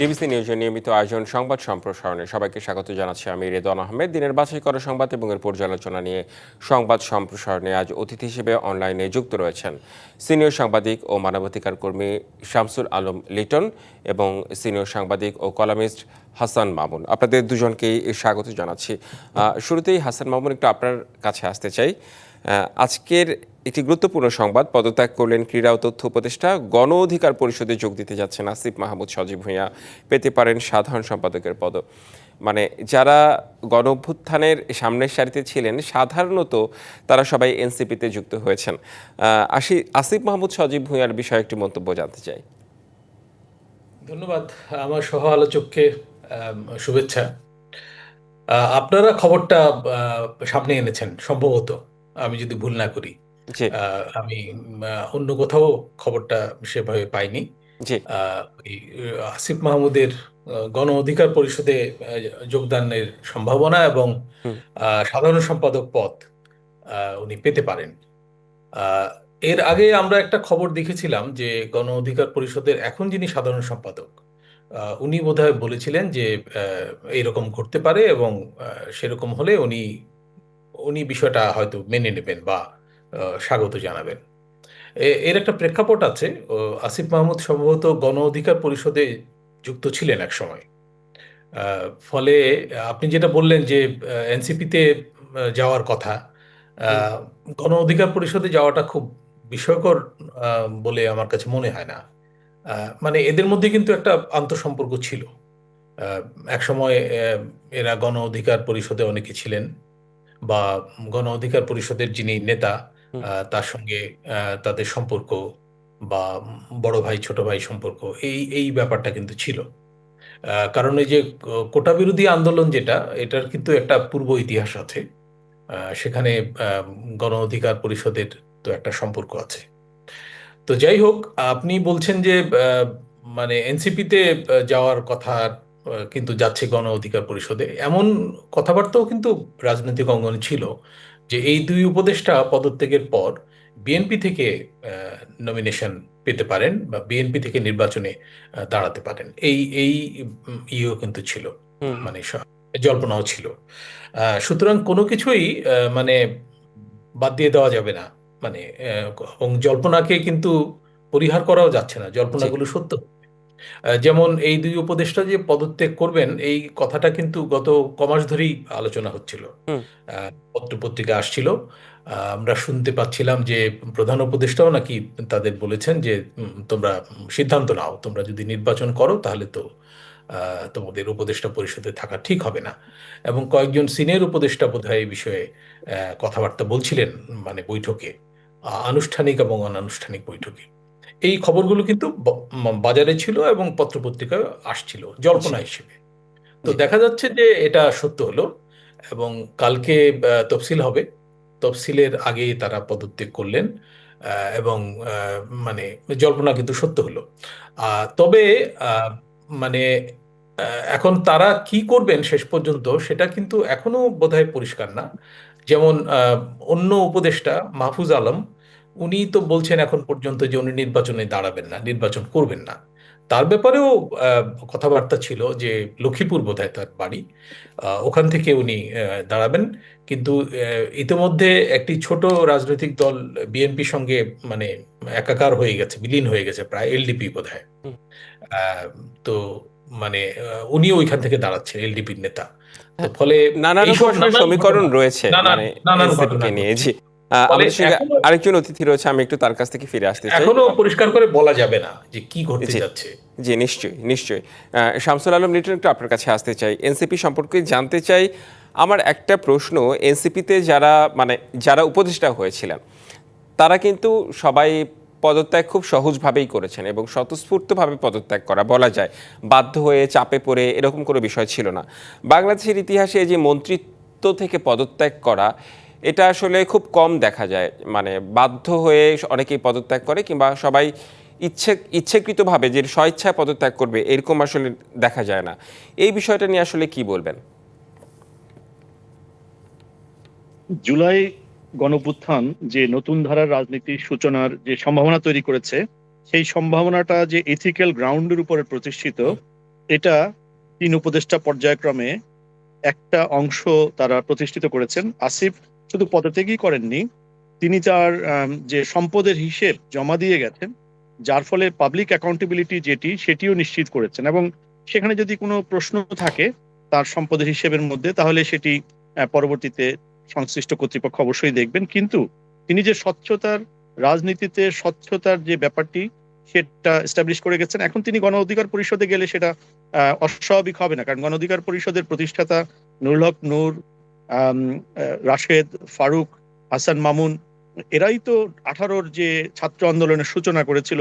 DBC নিউজের নিয়মিত আয়োজন সংবাদ সম্প্রসারণে সবাইকে স্বাগত জানাচ্ছি আমি রেদন আহমেদ। দিনের বাছাই করা সংবাদ এবং এর পর্যালোচনা নিয়ে সংবাদ সম্প্রসারণে আজ অতিথি হিসেবে অনলাইনে যুক্ত রয়েছেন সিনিয়র সাংবাদিক ও মানবাধিকার কর্মী শামসুল আলম লিটন এবং সিনিয়র সাংবাদিক ও কলামিস্ট হাসান মামুন। আপনাদের দুজনকেই স্বাগত জানাচ্ছি। শুরুতেই হাসান মামুন, একটু আপনার কাছে আসতে চাই। আজকের একটি গুরুত্বপূর্ণ সংবাদ, পদত্যাগ করলেন ক্রীড়া ও তথ্য উপদেষ্টা, গণ অধিকার পরিষদে যোগ দিতে যাচ্ছেন আসিফ মাহমুদ, সজীব ভূঁইয়া। পেতে পারেন সাধারণ সম্পাদকের পদ। মানে যারা গণ অভ্যুত্থানের সামনের সারিতে ছিলেন, সাধারণত তারা সবাই এনসিপিতে যুক্ত হয়েছেন। আসি আসিফ মাহমুদ, সজীব ভূঁইয়ার বিষয়ে একটি মন্তব্য জানতে চাই। ধন্যবাদ আমার সহ আলোচককে শুভেচ্ছা। আপনারা খবরটা সামনে এনেছেন, সম্ভবত। আমি যদি ভুল না করি। আমি অন্য কোথাও খবরটা সেভাবে পাইনি। আসিফ মাহমুদের গণ অধিকার পরিষদে যোগদানের সম্ভাবনা এবং সাধারণ সম্পাদক পদ উনি পেতে পারেন। আহ, এর আগে আমরা একটা খবর দেখেছিলাম যে গণ অধিকার পরিষদের এখন যিনি সাধারণ সম্পাদক আহ, উনি বোধহয় বলেছিলেন যে আহ, এইরকম ঘটতে পারে এবং সেরকম হলে উনি উনি বিষয়টা হয়তো মেনে নেবেন বা স্বাগত জানাবেন। এ- এর একটা প্রেক্ষাপট আছে আসিফ মাহমুদ সম্ভবত গণ অধিকার পরিষদে যুক্ত ছিলেন এক সময়। ফলে আপনি যেটা বললেন যে এনসিপিতে যাওয়ার কথা গণ অধিকার পরিষদে যাওয়াটা খুব বিষয়কর বলে আমার কাছে মনে হয় না। মানে এদের মধ্যে কিন্তু একটা আন্তঃসম্পর্ক ছিল। এক সময় এরা গণ অধিকার পরিষদে অনেকে ছিলেন। বা গণ অধিকার পরিষদের যিনি নেতা তার সঙ্গে তাদের সম্পর্ক বা বড় ভাই ছোট ভাই সম্পর্ক এই এই ব্যাপারটা কিন্তু ছিল। আহ, কারণ এই যে কোটা বিরোধী আন্দোলন যেটা এটার কিন্তু একটা পূর্ব ইতিহাস আছে। আহ, সেখানে গণ অধিকার পরিষদের তো একটা সম্পর্ক আছে। তো যাই হোক আপনি বলছেন যে মানে এনসিপিতে যাওয়ার কথা কিন্তু যাচ্ছে গণ অধিকার পরিষদে। এমন কথাবার্তাও কিন্তু রাজনৈতিক অঙ্গনে ছিল যে এই দুই উপদেষ্টা পদত্যাগের পর বিএনপি থেকে নমিনেশন পেতে পারেন বা বিএনপি থেকে নির্বাচনে দাঁড়াতে পারেন। এই এই ইয়েও কিন্তু ছিল। মানে জল্পনাও ছিল। সুতরাং কোনো কিছুই মানে বাদ দিয়ে দেওয়া যাবে না। মানে এবং জল্পনাকে কিন্তু পরিহার করাও যাচ্ছে না। জল্পনাগুলো সত্য। যেমন এই দুই উপদেষ্টা যে পদত্যাগ করবেন এই কথাটা কিন্তু গত কমাস ধরেই আলোচনা হচ্ছিল। হুম। আহ, পত্র পত্রিকা আসছিল আমরা শুনতে পাচ্ছিলাম যে প্রধান উপদেষ্টাও নাকি তাদের বলেছেন যে তোমরা সিদ্ধান্ত নাও তোমরা যদি নির্বাচন করো তাহলে তো আহ, তোমাদের উপদেষ্টা পরিষদে থাকা ঠিক হবে না। এবং কয়েকজন সিনিয়র উপদেষ্টা বোধহয় এই বিষয়ে আহ, কথাবার্তা বলছিলেন মানে বৈঠকে আনুষ্ঠানিক এবং অনানুষ্ঠানিক বৈঠকে। এই খবরগুলো কিন্তু বাজারে ছিল এবং পত্রপত্রিকায় আসছিল জল্পনা হিসেবে। তো দেখা যাচ্ছে যে এটা সত্য হলো এবং কালকে তফসিল হবে। তফসিলের আগে তারা পদত্যাগ করলেন এবং মানে জল্পনা কিন্তু সত্য হলো। আহ, তবে মানে এখন তারা কি করবেন শেষ পর্যন্ত সেটা কিন্তু এখনও বোধহয় পরিষ্কার না। যেমন অন্য উপদেষ্টা মাহফুজ আলম উনি তো বলছেন এখন পর্যন্ত যে উনি নির্বাচনে দাঁড়াবেন না নির্বাচন করবেন না। তার ব্যাপারেও কথাবার্তা ছিল যে লক্ষ্মীপুর বোধহয় তার বাড়ি ওখান থেকে উনি দাঁড়াবেন। কিন্তু ইতিমধ্যে একটি ছোট রাজনৈতিক দল বিএনপির সঙ্গে মানে একাকার হয়ে গেছে বিলীন হয়ে গেছে প্রায় এলডিপি বোধহয়। তো মানে উনিও ওইখান থেকে দাঁড়াচ্ছেন এলডিপির নেতা। ফলে নানান এইসব সমীকরণ রয়েছে নানান- মানে ঘটনা নিয়ে আরেকজন অতিথি রয়েছে আমি একটু তার কাছ থেকে ফিরে আসতে চাই। এখনও পরিষ্কার করে বলা যাবে না যে কি ঘটতে যাচ্ছে। জি নিশ্চয়ই নিশ্চয়ই। শামসুল আলম লিটন একটু আপনার কাছে আসতে চাই। এনসিপি সম্পর্কে জানতে চাই আমার একটা প্রশ্ন এনসিপিতে যারা মানে যারা উপদেষ্টা হয়েছিলেন তারা কিন্তু সবাই পদত্যাগ খুব সহজভাবেই করেছেন এবং স্বতঃস্ফূর্তভাবে পদত্যাগ করা বলা যায়। বাধ্য হয়ে চাপে পড়ে এরকম কোনো বিষয় ছিল না। বাংলাদেশের ইতিহাসে যে মন্ত্রিত্ব থেকে পদত্যাগ করা এটা আসলে খুব কম দেখা যায়। মানে বাধ্য হয়ে অনেকেই পদত্যাগ করে কিংবা সবাই ইচ্ছে, ইচ্ছেকৃতভাবে যে স্বইচ্ছায় পদত্যাগ করবে এরকম আসলে দেখা যায় না। এই বিষয়টা নিয়ে আসলে কি বলবেন? জুলাই গণপুত্থান যে নতুন ধারার রাজনীতির সূচনার যে সম্ভাবনা তৈরি করেছে, সেই সম্ভাবনাটা যে এথিক্যাল গ্রাউন্ডের উপরে প্রতিষ্ঠিত, এটা তিন উপদেষ্টা পর্যায়ক্রমে একটা অংশ তারা প্রতিষ্ঠিত করেছেন। আসিফ শুধু পদত্যাগই করেননি, তিনি তার যে সম্পদের হিসেব জমা দিয়ে গেছেন, যার ফলে পাবলিক অ্যাকাউন্টেবিলিটি যেটি, সেটিও নিশ্চিত করেছেন। এবং সেখানে যদি কোনো প্রশ্ন থাকে তার সম্পদের হিসেবের মধ্যে, তাহলে সেটি পরবর্তীতে সংশ্লিষ্ট কর্তৃপক্ষ অবশ্যই দেখবেন। কিন্তু তিনি যে স্বচ্ছতার রাজনীতিতে, স্বচ্ছতার যে ব্যাপারটি, সেটা এস্টাবলিশ করে গেছেন। এখন তিনি গণ অধিকার পরিষদে গেলে সেটা অস্বাভাবিক হবে না। কারণ গণ অধিকার পরিষদের প্রতিষ্ঠাতা নুরুল হক নূর রাশেদ, ফারুক, হাসান মামুন, এরাই তো আঠারোর যে ছাত্র আন্দোলনের সূচনা করেছিল,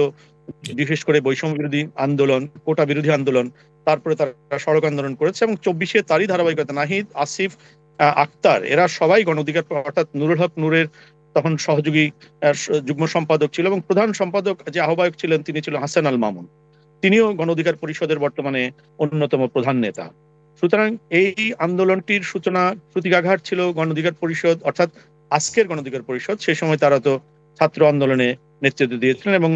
বিশেষ করে বৈষম্য বিরোধী আন্দোলন, কোটা বিরোধী আন্দোলন, তারপরে তারা সড়ক আন্দোলন করেছে এবং চব্বিশে তারই ধারাবাহিকতা, নাহিদ, আসিফ আক্তার, এরা সবাই গণ অধিকার অর্থাৎ নুরুল হক নূরের তখন সহযোগী যুগ্ম সম্পাদক ছিল এবং প্রধান সম্পাদক যে আহ্বায়ক ছিলেন তিনি ছিল হাসান আল মামুন। তিনিও গণ অধিকার পরিষদের বর্তমানে অন্যতম প্রধান নেতা। সুতরাং এই আন্দোলনটির সূচনা প্রতিকাঘাত ছিল গণ অধিকার পরিষদ অর্থাৎ আজকের গণ অধিকার পরিষদ। সেই সময় তারা তো ছাত্র আন্দোলনে নেতৃত্ব দিয়েছিলেন এবং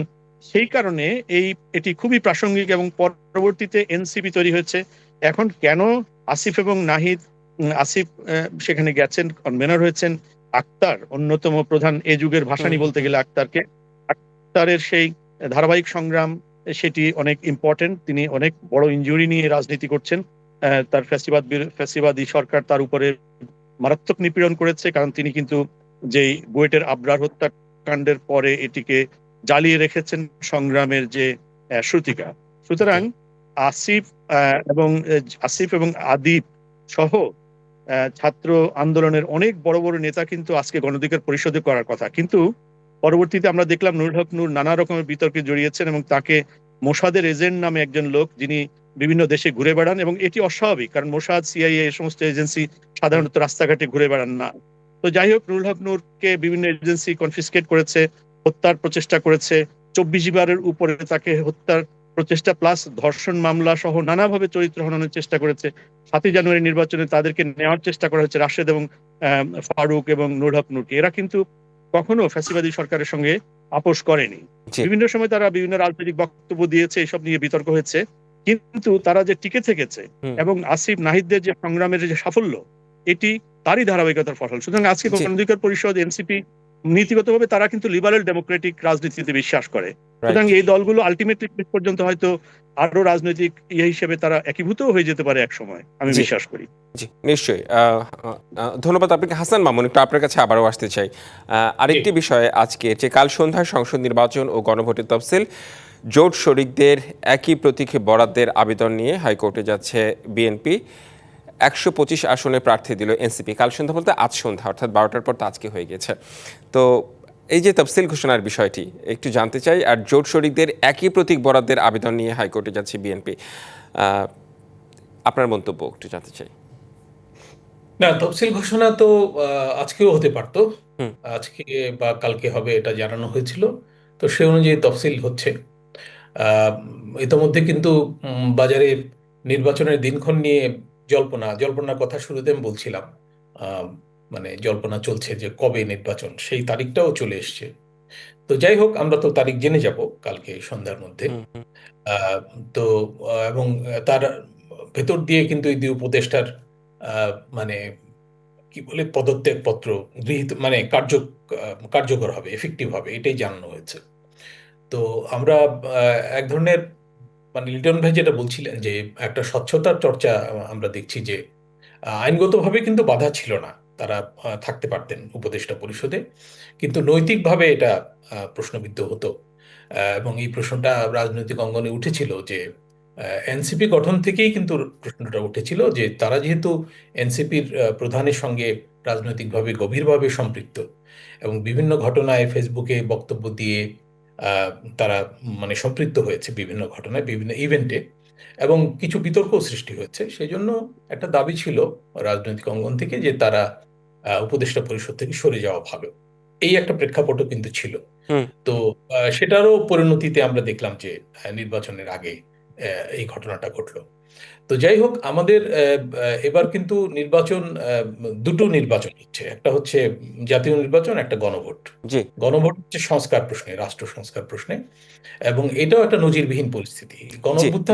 সেই কারণে এই এটি খুবই প্রাসঙ্গিক এবং পরবর্তীতে এনসিপি তৈরি হয়েছে। এখন কেন আসিফ এবং নাহিদ আসিফ সেখানে গেছেন কনভেনার হয়েছেন? আক্তার অন্যতম প্রধান এ যুগের ভাসানি বলতে গেলে আক্তারকে। আক্তারের সেই ধারাবাহিক সংগ্রাম সেটি অনেক ইম্পর্টেন্ট তিনি অনেক বড় ইঞ্জুরি নিয়ে রাজনীতি করছেন। তার ফ্যাসিবাদ ফ্যাসিবাদী সরকার তার উপরে মারাত্মক নিপীড়ন করেছে কারণ তিনি কিন্তু যেই বুয়েটের আবরার হত্যাকাণ্ডের পরে এটিকে জ্বালিয়ে রেখেছেন সংগ্রামের যে শ্রুতিকা। সুতরাং আসিফ এবং আসিফ এবং আদিব সহ আহ, ছাত্র আন্দোলনের অনেক বড় বড় নেতা কিন্তু আজকে গণধিকার পরিষদে করার কথা। কিন্তু পরবর্তীতে আমরা দেখলাম নুরুল হক নূর নানা রকমের বিতর্কে জড়িয়েছেন এবং তাকে মোসাদের এজেন্ট নামে একজন লোক যিনি বিভিন্ন দেশে ঘুরে বেড়ান এবং এটি অস্বাভাবিক কারণ মোসাদ সিআইএ এই সমস্ত এজেন্সি সাধারণত রাস্তাঘাটে ঘুরে বেড়ান না। তো যাই হোক নুরুল হক নূরকে বিভিন্ন এজেন্সি কনফিসকেট করেছে হত্যার প্রচেষ্টা করেছে। চব্বিশ বারের উপরে তাকে হত্যার প্রচেষ্টা প্লাস ধর্ষণ মামলা সহ নানাভাবে চরিত্র হননের চেষ্টা করেছে। সাতই জানুয়ারি নির্বাচনে তাদেরকে নেওয়ার চেষ্টা করা হয়েছে রাশেদ এবং ফারুক এবং নুরুল হক নূরকে। এরা কিন্তু কখনো ফ্যাসিবাদী সরকারের সঙ্গে আপোষ করেনি। বিভিন্ন সময় তারা বিভিন্ন রাজনৈতিক বক্তব্য দিয়েছে এসব নিয়ে বিতর্ক হয়েছে। কিন্তু তারা যে টিকে থেকেছে এবং আসিফ নাহিদদের যে সংগ্রামের যে সাফল্য এটি তারই ধারাবাহিকতার ফসল সুতরাং আজকে জি। পরিষদ এনসিপি নীতিগতভাবে তারা কিন্তু লিবারেল ডেমোক্রেটিক রাজনীতিতে বিশ্বাস করে। সুতরাং এই দলগুলো আলটিমেটলি শেষ পর্যন্ত হয়তো আরও রাজনৈতিক ইয়ে হিসেবে তারা একীভূত হয়ে যেতে পারে এক সময় আমি বিশ্বাস করি। জি নিশ্চয়ই। ধন্যবাদ আপনাকে। হাসান মামুন একটু আপনার কাছে আবারও আসতে চাই। আহ, আরেকটি বিষয় আজকে যে কাল সন্ধ্যায় সংসদ নির্বাচন ও গণভোটের তফসিল জোট শরিকদের একই প্রতীকে বরাদ্দের আবেদন নিয়ে হাইকোর্টে যাচ্ছে বিএনপি। একশো পঁচিশ আসনে প্রার্থী দিল এনসিপি। কাল সন্ধ্যা বলতে আজ সন্ধ্যা অর্থাৎ বারোটার পর তো আজকে হয়ে গেছে। তো এই যে তফসিল ঘোষণার বিষয়টি একটু জানতে চাই আর জোট শরিকদের একই প্রতীক বরাদ্দের আবেদন নিয়ে হাইকোর্টে যাচ্ছে বিএনপি। আপনার মন্তব্য একটু জানতে চাই। না তফসিল ঘোষণা তো আজকেও হতে পারতো। আজকে বা কালকে হবে এটা জানানো হয়েছিল। তো সে অনুযায়ী তফসিল হচ্ছে। ইতোমধ্যে কিন্তু বাজারে নির্বাচনের দিনক্ষণ নিয়ে জল্পনা জল্পনার কথা শুরুতে আমি বলছিলাম মানে জল্পনা চলছে যে কবে নির্বাচন সেই তারিখটাও চলে এসছে। তো যাই হোক আমরা তো তারিখ জেনে যাব কালকে সন্ধ্যার মধ্যে। তো এবং তার ভেতর দিয়ে কিন্তু এই দুই উপদেষ্টার মানে কি বলে পদত্যাগ পত্র গৃহীত মানে কার্য কার্যকর হবে এফেক্টিভ হবে এটাই জানানো হয়েছে। তো আমরা এক ধরনের মানে লিটন ভাই যেটা বলছিলেন যে একটা স্বচ্ছতার চর্চা আমরা দেখছি যে আইনগতভাবে কিন্তু বাধা ছিল না। তারা থাকতে পারতেন উপদেষ্টা পরিষদে। কিন্তু নৈতিকভাবে এটা প্রশ্নবিদ্ধ হতো। এবং এই প্রশ্নটা রাজনৈতিক অঙ্গনে উঠেছিল যে এনসিপি গঠন থেকেই কিন্তু প্রশ্নটা উঠেছিল যে, তারা যেহেতু এনসিপির প্রধানের সঙ্গে রাজনৈতিকভাবে গভীরভাবে সম্পৃক্ত এবং বিভিন্ন ঘটনায় ফেসবুকে বক্তব্য দিয়ে তারা মানে সম্পৃক্ত হয়েছে বিভিন্ন ঘটনায় বিভিন্ন ইভেন্টে এবং কিছু বিতর্ক সৃষ্টি হয়েছে। সেই জন্য একটা দাবি ছিল রাজনৈতিক অঙ্গন থেকে যে তারা আহ, উপদেষ্টা পরিষদ থেকে সরে যাওয়া ভালো। এই একটা প্রেক্ষাপটও কিন্তু ছিল। হুম। তো আহ, সেটারও পরিণতিতে আমরা দেখলাম যে নির্বাচনের আগে আহ, এই ঘটনাটা ঘটলো। তো যাই হোক আমাদের এবার কিন্তু নির্বাচন দুটো নির্বাচন হচ্ছে। একটা হচ্ছে জাতীয় নির্বাচন একটা গণভোট। গণভোট হচ্ছে সংস্কার প্রশ্নে রাষ্ট্র সংস্কার প্রশ্নে এবং এটাও একটা নজিরবিহীন পরিস্থিতি।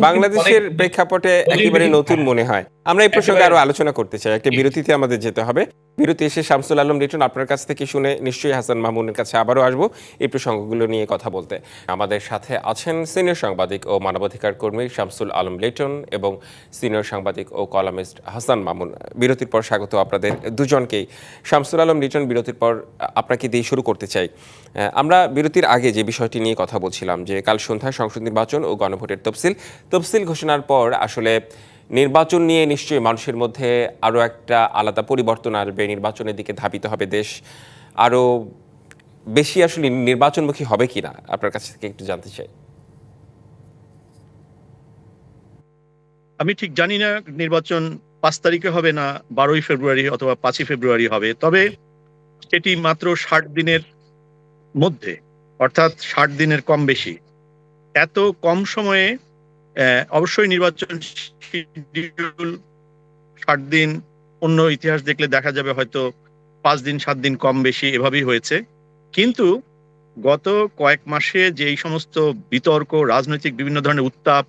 বাংলাদেশের প্রেক্ষাপটে একেবারে নতুন হ্যাঁ, মনে হয়। আমরা এই প্রসঙ্গে আরও আলোচনা করতে চাই। একটা। বিরতিতে আমাদের যেতে হবে। বিরতি এসে শামসুল আলম লিটন আপনার কাছ থেকে শুনে নিশ্চয়ই হাসান মামুনের কাছে আবারও আসব এই প্রসঙ্গগুলো নিয়ে কথা বলতে। আমাদের সাথে আছেন সিনিয়র সাংবাদিক ও মানবাধিকার কর্মী শামসুল আলম লিটন এবং সিনিয়র সাংবাদিক ও কলামিস্ট হাসান মামুন। বিরতির পর স্বাগত আপনাদের দুজনকেই। শামসুল আলম লিটন, বিরতির পর আপনাকে দিয়ে শুরু করতে চাই। আমরা বিরতির আগে যে বিষয়টি নিয়ে কথা বলছিলাম, যে কাল সন্ধ্যায় সংসদ নির্বাচন ও গণভোটের তফসিল তফসিল ঘোষণার পর আসলে নির্বাচন নিয়ে নিশ্চয়ই মানুষের মধ্যে আরও একটা আলাদা পরিবর্তন আসবে, নির্বাচনের দিকে ধাবিত হবে দেশ। আরও বেশি আসলে নির্বাচনমুখী হবে কিনা, আপনার কাছ থেকে একটু জানতে চাই। আমি ঠিক জানি না নির্বাচন পাঁচ তারিখে হবে না, বারোই ফেব্রুয়ারি অথবা পাঁচই ফেব্রুয়ারি হবে। তবে সেটি মাত্র ষাট দিনের মধ্যে, অর্থাৎ ষাট দিনের কম বেশি। এত কম সময়ে অবশ্যই নির্বাচন ষাট দিন, অন্য ইতিহাস দেখলে দেখা যাবে হয়তো পাঁচ দিন, সাত দিন কম বেশি, এভাবেই হয়েছে। কিন্তু গত কয়েক মাসে যে এই সমস্ত বিতর্ক, রাজনৈতিক বিভিন্ন ধরনের উত্তাপ,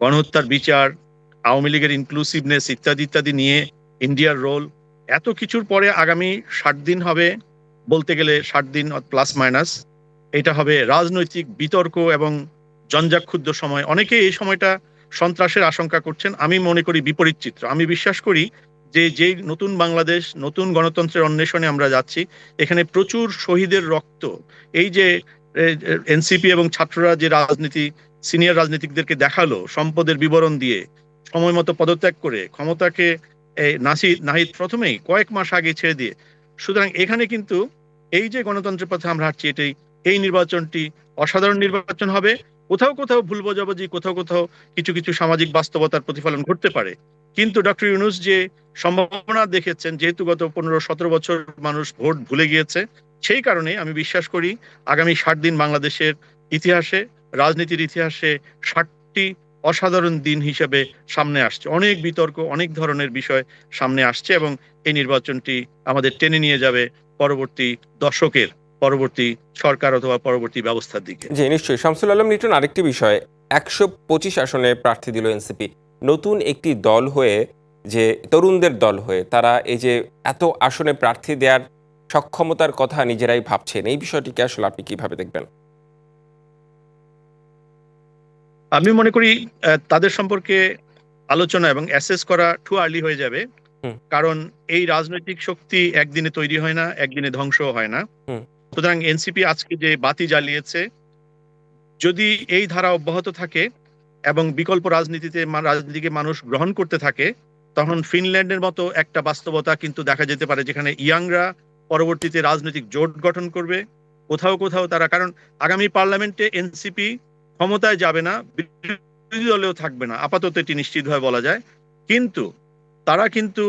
গণহত্যার বিচার আওয়ামী লীগের ইনক্লুসিভনেস ইত্যাদি ইত্যাদি নিয়ে ইন্ডিয়ার রোল এত কিছুর পরে আগামী ষাট দিন হবে, বলতে গেলে ষাট দিন প্লাস মাইনাস এটা হবে রাজনৈতিক বিতর্ক এবং জঞ্জাক্ষুদ্র সময়। অনেকে এই সময়টা সন্ত্রাসের আশঙ্কা করছেন। আমি মনে করি বিপরীত চিত্র। আমি বিশ্বাস করি যে যেই নতুন বাংলাদেশ, নতুন গণতন্ত্রের অন্বেষণে আমরা যাচ্ছি, এখানে প্রচুর শহীদের রক্ত। এই যে এনসিপি এবং ছাত্ররা যে রাজনীতি, সিনিয়র রাজনীতিকদেরকে দেখাল সম্পদের বিবরণ দিয়ে সময় মতো পদত্যাগ করে ক্ষমতাকে নাসির নাহিদ প্রথমেই কয়েক মাস আগে ছেড়ে দিয়ে, সুতরাং এখানে কিন্তু এই যে গণতন্ত্রের পথে আমরা হাঁটছি, এটাই, এই নির্বাচনটি অসাধারণ নির্বাচন হবে। কোথাও কোথাও ভুল বোঝাবুঝি, কোথাও কোথাও কিছু কিছু সামাজিক বাস্তবতার প্রতিফলন ঘটতে পারে। কিন্তু ডক্টর ইউনুস যে সম্ভাবনা দেখেছেন, যেহেতু গত পনেরো, সতেরো বছর মানুষ ভোট ভুলে গিয়েছে, সেই কারণে আমি বিশ্বাস করি আগামী ষাট দিন বাংলাদেশের ইতিহাসে, রাজনীতির ইতিহাসে ষাটটি অসাধারণ দিন হিসেবে সামনে আসছে। অনেক বিতর্ক, অনেক ধরনের বিষয় সামনে আসছে এবং এই নির্বাচনটি আমাদের টেনে নিয়ে যাবে পরবর্তী দশকের, পরবর্তী সরকার অথবা পরবর্তী ব্যবস্থার দিকে। জি, নিশ্চয়ই। শামসুল আলম লিটন, আরেকটি বিষয়, একশো পঁচিশ আসনে প্রার্থী দিল এনসিপি। নতুন একটি দল হয়ে, যে তরুণদের দল হয়ে, তারা এই যে এত আসনে প্রার্থী দেওয়ার সক্ষমতার কথা নিজেরাই ভাবছেন, এই বিষয়টিকে আসলে আপনি কীভাবে দেখবেন? আমি মনে করি তাদের সম্পর্কে আলোচনা এবং অ্যাসেস করা টু আর্লি হয়ে যাবে। কারণ এই রাজনৈতিক শক্তি একদিনে তৈরি হয় না একদিনে ধ্বংস হয় না। সুতরাং এনসিপি আজকে যে বাতি জ্বালিয়েছে যদি এই ধারা অব্যাহত থাকে এবং বিকল্প রাজনীতিতে রাজনীতিকে মানুষ গ্রহণ করতে থাকে তখন ফিনল্যান্ডের মতো একটা বাস্তবতা কিন্তু দেখা যেতে পারে যেখানে ইয়াংরা পরবর্তীতে রাজনৈতিক জোট গঠন করবে। কোথাও কোথাও তারা কারণ আগামী পার্লামেন্টে এনসিপি ক্ষমতায় যাবে না, বিরোধী দলেও থাকবে না। আপাতত এটি নিশ্চিতভাবে বলা যায়। কিন্তু তারা কিন্তু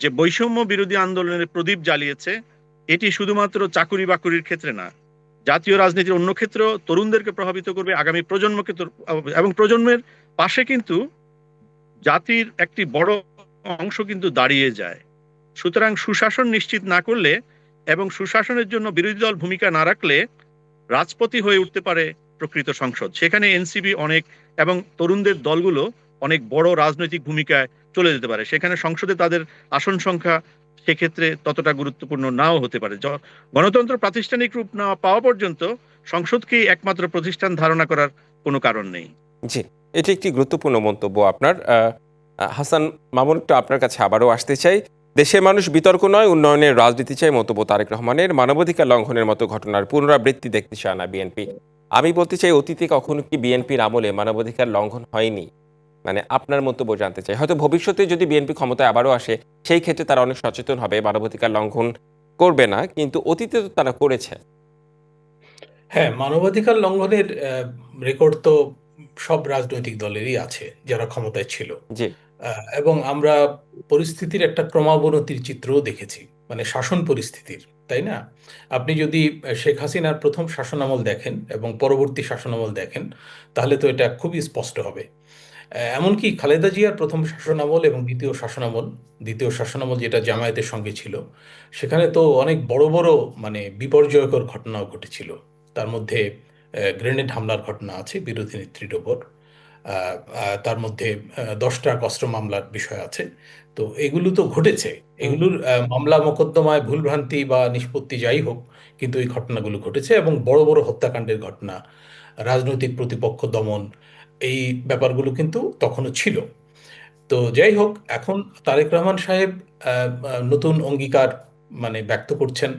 যে বৈষম্য বিরোধী আন্দোলনের প্রদীপ জ্বালিয়েছে, এটি শুধুমাত্র চাকুরি বাকুরির ক্ষেত্রে না, জাতীয় রাজনীতির অন্য ক্ষেত্র তরুণদেরকে প্রভাবিত করবে, আগামী প্রজন্মকে এবং প্রজন্মের পাশে কিন্তু জাতির একটি বড় অংশ কিন্তু দাঁড়িয়ে যায়। সুতরাং সুশাসন নিশ্চিত না করলে এবং সুশাসনের জন্য বিরোধী দল ভূমিকা না রাখলে রাজপতি হয়ে উঠতে পারে প্রকৃত সংসদ। সেখানে এনসিপি অনেক এবং তরুণদের দলগুলো অনেক বড় রাজনৈতিক ভূমিকায় চলে যেতে পারে। সেখানে সংসদে তাদের আসন সংখ্যা সেক্ষেত্রে ততটা গুরুত্বপূর্ণ নাও হতে পারে। গণতন্ত্র প্রাতিষ্ঠানিক রূপ না পাওয়া পর্যন্ত সংসদকেই একমাত্র প্রতিষ্ঠান ধারণা করার কোনো কারণ নেই। জি, এটি একটি গুরুত্বপূর্ণ মন্তব্য আপনার। হাসান মামুন, একটু আপনার কাছে আবারও আসতে চাই। দেশের মানুষ বিতর্ক নয়, উন্নয়নের রাজনীতি চাই মন্তব্য তারেক রহমানের। মানবাধিকার লঙ্ঘনের মতো ঘটনার পুনরাবৃত্তি দেখতে চায় না বিএনপি। আমি বলতে চাই অতীতে কখনো কি বিএনপির আমলে মানবাধিকার লঙ্ঘন হয়নি? মানে আপনার মন্তব্য জানতে চাই। হয়তো ভবিষ্যতে যদি বিএনপি ক্ষমতায় আবারও আসে সেই ক্ষেত্রে তারা অনেক সচেতন হবে মানবাধিকার লঙ্ঘন করবে না কিন্তু অতীতে তো তারা করেছে। হ্যাঁ মানবাধিকার লঙ্ঘনের রেকর্ড তো সব রাজনৈতিক দলেরই আছে যারা ক্ষমতায় ছিল। জি। এবং আমরা পরিস্থিতির একটা ক্রমাবনতির চিত্রও দেখেছি মানে শাসন পরিস্থিতির। তাই না? আপনি যদি শেখ হাসিনার প্রথম শাসনামল দেখেন এবং পরবর্তী শাসনামল দেখেন, তাহলে তো এটা খুবই স্পষ্ট হবে। এমনকি খালেদা জিয়ার প্রথম শাসনামল এবং দ্বিতীয় শাসনামল দ্বিতীয় শাসনামল যেটা জামায়াতের সঙ্গে ছিল, সেখানে তো অনেক বড় বড় মানে বিপর্যয়কর ঘটনাও ঘটেছিল। তার মধ্যে গ্রেনেড হামলার ঘটনা আছে, বিরোধী নেত্রীর ওপর। তার মধ্যে দশটা কষ্ট মামলার বিষয় আছে। তো এগুলো তো ঘটেছে। এগুলোর মামলা, মোকদ্দমায় ভুলভ্রান্তি বা নিষ্পত্তি যাই হোক, কিন্তু এই ঘটনাগুলো ঘটেছে এবং বড় বড় হত্যাকাণ্ডের ঘটনা, রাজনৈতিক প্রতিপক্ষ দমন, এই ব্যাপারগুলো কিন্তু তখনও ছিল। তো যাই হোক, এখন তারেক রহমান সাহেব নতুন অঙ্গীকার মানে ব্যক্ত করছেন।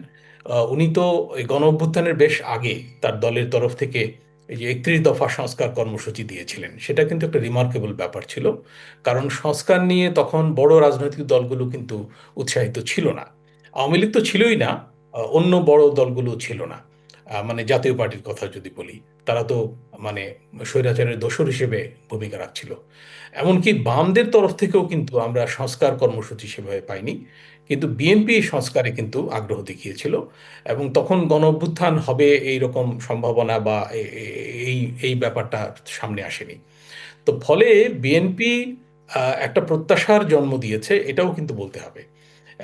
উনি তো গণ অভ্যুত্থানের বেশ আগে তার দলের তরফ থেকে এই যে একত্রিশ দফা সংস্কার কর্মসূচি দিয়েছিলেন, সেটা কিন্তু একটা রিমার্কেবল ব্যাপার ছিল। কারণ সংস্কার নিয়ে তখন বড় রাজনৈতিক দলগুলো কিন্তু উৎসাহিত ছিল না। আওয়ামী লীগ তো ছিলই না অন্য বড় দলগুলো ছিল না। মানে জাতীয় পার্টির কথা যদি বলি, তারা তো মানে স্বৈরাচারের দোষর হিসেবে ভূমিকা রাখছিল। এমনকি বামদের তরফ থেকেও কিন্তু আমরা সংস্কার কর্মসূচি সেভাবে পাইনি। কিন্তু বিএনপি সংস্কারে কিন্তু আগ্রহ দেখিয়েছিল এবং তখন গণ অভ্যুত্থান হবে এই রকম সম্ভাবনা বা এই এই ব্যাপারটা সামনে আসেনি। তো ফলে বিএনপি একটা প্রত্যাশার জন্ম দিয়েছে, এটাও কিন্তু বলতে হবে।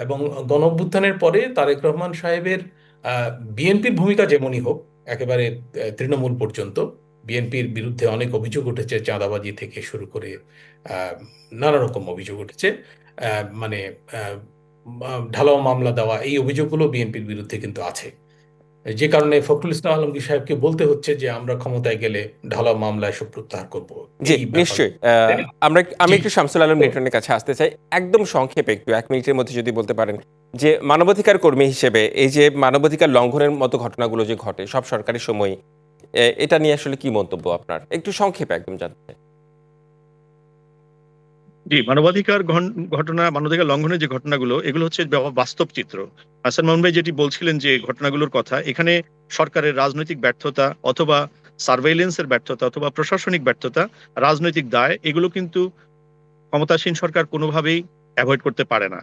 এবং গণ অভ্যুত্থানের পরে তারেক রহমান সাহেবের বিএনপির ভূমিকা যেমনই হোক, একেবারে তৃণমূল পর্যন্ত, বিএনপির বিরুদ্ধে অনেক অভিযোগ উঠেছে, চাঁদাবাজি থেকে শুরু করে নানা রকম অভিযোগ উঠেছে মানে ঢালাও মামলা দেওয়া এই অভিযোগগুলো বিএনপির বিরুদ্ধে কিন্তু আছে। যে কারণে ফখরুল ইসলাম আলমগীর সাহেবকে বলতে হচ্ছে যে আমরা ক্ষমতায় গেলে ঢালাও মামলা এসব প্রত্যাহার করব। জি নিশ্চয়ই। আমরা আমি একটু শামসুল আলম লিটনের কাছে আসতে চাই। একদম সংক্ষেপে একটু এক মিনিটের মধ্যে যদি বলতে পারেন যে মানবাধিকার কর্মী হিসেবে এই যে মানবাধিকার লঙ্ঘনের মতো ঘটনাগুলো যে ঘটে সব সরকারি সময় এটা নিয়ে আসলে কি মন্তব্য আপনার? একটু সংক্ষেপে একদম জানতে চাই। জি, মানবাধিকার ঘটনা, মানবাধিকার লঙ্ঘনের যে ঘটনাগুলো, এগুলো হচ্ছে বাস্তব চিত্র। হাসান মামুন ভাই যেটি বলছিলেন যে ঘটনাগুলোর কথা, এখানে সরকারের রাজনৈতিক ব্যর্থতা অথবা সার্ভেইলেন্সের ব্যর্থতা অথবা প্রশাসনিক ব্যর্থতা, রাজনৈতিক দায়, এগুলো কিন্তু ক্ষমতাসীন সরকার কোনোভাবেই অ্যাভয়েড করতে পারে না।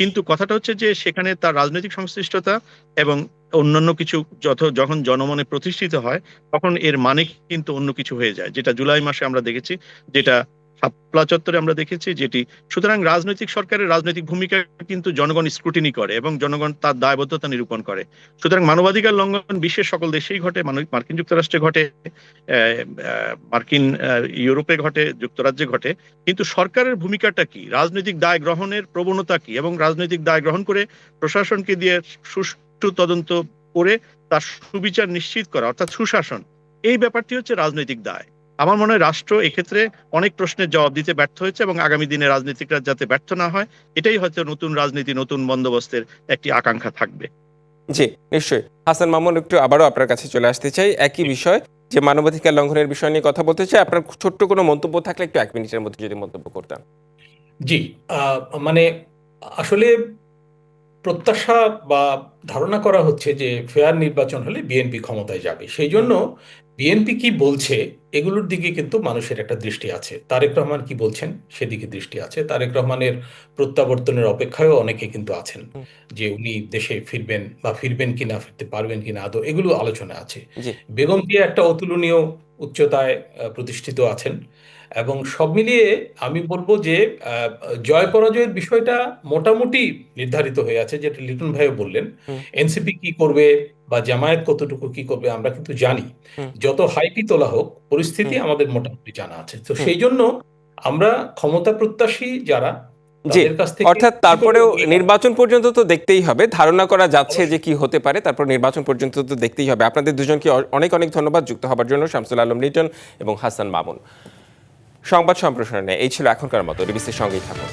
কিন্তু কথাটা হচ্ছে যে সেখানে তার রাজনৈতিক সংশ্লিষ্টতা এবং অন্যান্য কিছু যত যখন জনমনে প্রতিষ্ঠিত হয়, তখন এর মানে কিন্তু অন্য কিছু হয়ে যায়। যেটা জুলাই মাসে আমরা দেখেছি, যেটা শাপলা চত্বরে আমরা দেখেছি যেটি, সুতরাং রাজনৈতিক সরকারের রাজনৈতিক ভূমিকা কিন্তু জনগণ স্ক্রুটিনি করে এবং জনগণ তার দায়বদ্ধতা নিরূপণ করে। সুতরাং মানবাধিকার লঙ্ঘন বিশ্বের সকল দেশেই ঘটে মার্কিন যুক্তরাষ্ট্রে ঘটে মার্কিন ইউরোপে ঘটে, যুক্তরাজ্যে ঘটে। কিন্তু সরকারের ভূমিকাটা কি? রাজনৈতিক দায় গ্রহণের প্রবণতা কি? এবং রাজনৈতিক দায় গ্রহণ করে প্রশাসনকে দিয়ে সুষ্ঠু তদন্ত করে তার সুবিচার নিশ্চিত করা, অর্থাৎ সুশাসন, এই ব্যাপারটি হচ্ছে রাজনৈতিক দায়। আমার মনে হয় রাষ্ট্র এক্ষেত্রে অনেক প্রশ্নের জবাব দিতে ব্যর্থ হয়েছে এবং আগামী দিনে রাজনীতিকরা যাতে ব্যর্থ না হয় এটাই হয়তো নতুন রাজনীতি নতুন বন্দোবস্তের একটি আকাঙ্ক্ষা থাকবে। জি নিশ্চয়ই। হাসান মামুন একটু আবারও আপনার কাছে চলে আসতে চাই। একই বিষয় যে মানবাধিকার লঙ্ঘনের বিষয় নিয়ে কথা বলতে চাই আপনার ছোট্ট কোনো মন্তব্য থাকলে একটু এক মিনিটের মধ্যে যদি মন্তব্য করতেন। জি আহ, মানে আসলে প্রত্যাশা বা ধারণা করা হচ্ছে যে ফেয়ার নির্বাচন হলে বিএনপি ক্ষমতায় যাবে। সেই জন্য বিএনপি কি বলছে এগুলোর দিকে কিন্তু মানুষের একটা দৃষ্টি আছে। তারেক রহমান কি বলছেন সেদিকে দৃষ্টি আছে। তারেক রহমানের প্রত্যাবর্তনের অপেক্ষায়ও অনেকে কিন্তু আছেন যে উনি দেশে ফিরবেন বা ফিরবেন কিনা ফিরতে পারবেন কিনা আদৌ এগুলো আলোচনা আছে। বেগম দিয়ে একটা অতুলনীয় উচ্চতায় প্রতিষ্ঠিত আছেন। এবং সব মিলিয়ে আমি বলব যে জয় পরাজয়ের বিষয়টা মোটামুটি নির্ধারিত হয়ে আছে যেটা লিটন ভাইও বললেন। এনসিপি কি করবে বা জামায়াত কতটুকু কি করবে আমরা কিন্তু জানি। যত হাইপি তোলা হোক পরিস্থিতি আমাদের মোটামুটি জানা আছে। তো সেই জন্য আমরা ক্ষমতা প্রত্যাশী যারা জি অর্থাৎ তারপরেও নির্বাচন পর্যন্ত তো দেখতেই হবে ধারণা করা যাচ্ছে যে কি হতে পারে তারপর নির্বাচন পর্যন্ত তো দেখতেই হবে। আপনাদের দুজনকে অনেক অনেক ধন্যবাদ যুক্ত হবার জন্য শামসুল আলম লিটন এবং হাসান মামুন। সংবাদ সম্প্রসারণে এই ছিল এখনকার মতো ডিবিসির সঙ্গেই থাকুন।